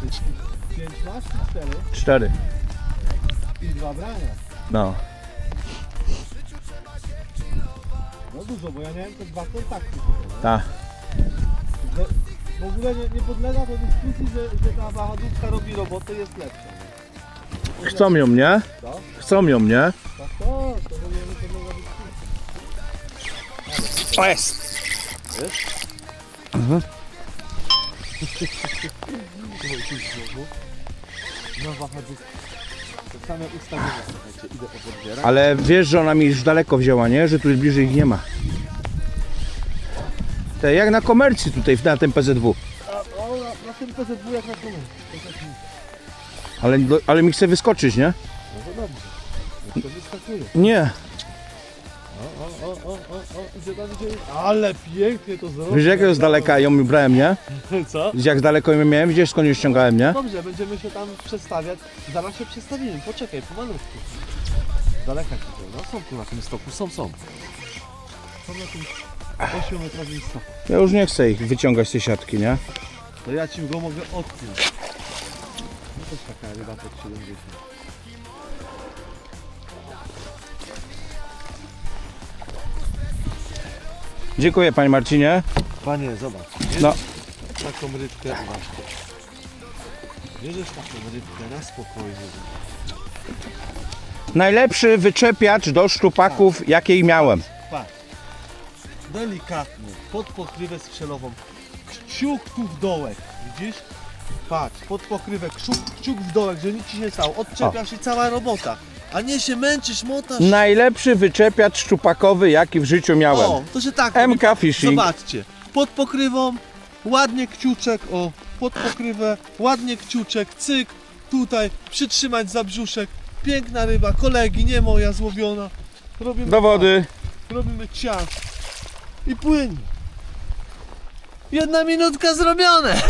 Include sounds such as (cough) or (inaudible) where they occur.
Pięć masz czy cztery? Cztery. I dwa brania. No. No dużo, bo ja miałem te dwa kontakty. Ta. Że w ogóle nie, nie podlega do dyskusji, że, że ta wahadłówka robi robotę jest lepsza. Chcą ją, nie? Co? Chcą ją, nie? Tak to, to w ogóle nie podlega dyskusji. O jest! No wahadłówka. To same ustawienie, słuchajcie, idę po. Ale wiesz, że ona mi już daleko wzięła, nie? Że tu bliżej ich nie ma. Te jak na komercji tutaj na tym PZW. A, o, na, na tym PZW jak na. To tak mi- Ale, ale mi chce wyskoczyć, nie? No to dobrze. No to wyskakuje. Nie. O, o, o, o, idzie tam, idzie. Ale pięknie to zrobił. Wiesz jakiego z daleka ją brałem, nie? (laughs) Co? Widzisz jak daleko ją miałem? Widzisz skąd ją ściągałem, nie? Dobrze, będziemy się tam przestawiać. Zaraz się przestawimy, poczekaj, pomalutku. Z daleka ci to, no są tu na tym stoku, są, są. Są na tym 8-metrowym stoku. Ja już nie chcę ich wyciągać z tej siatki, nie? To ja ci go mogę odpiąć. No to jest taka ryba pod 70. Dziękuję Panie Marcinie. Panie, zobacz. No. Taką rybkę, właśnie. Bierzesz taką rybkę na spokojnie. Najlepszy wyczepiacz do szczupaków jakiej miałem. Patrz. Delikatnie, pod pokrywę strzelową. Kciuk tu w dołek, widzisz? Patrz, pod pokrywę, kciuk, kciuk w dołek, że nic ci nie stało. Odczepiasz i cała robota. A nie się męczysz, motasz. Najlepszy wyczepiacz szczupakowy jaki w życiu miałem. O, to się tak MK Fishing. Zobaczcie, pod pokrywą, ładnie kciuczek, o, pod pokrywę, ładnie kciuczek, cyk, tutaj, przytrzymać za brzuszek, piękna ryba, kolegi, nie moja, złowiona. Robimy Do wody. tak, robimy ciach i płynie. Jedna minutka zrobione. (laughs)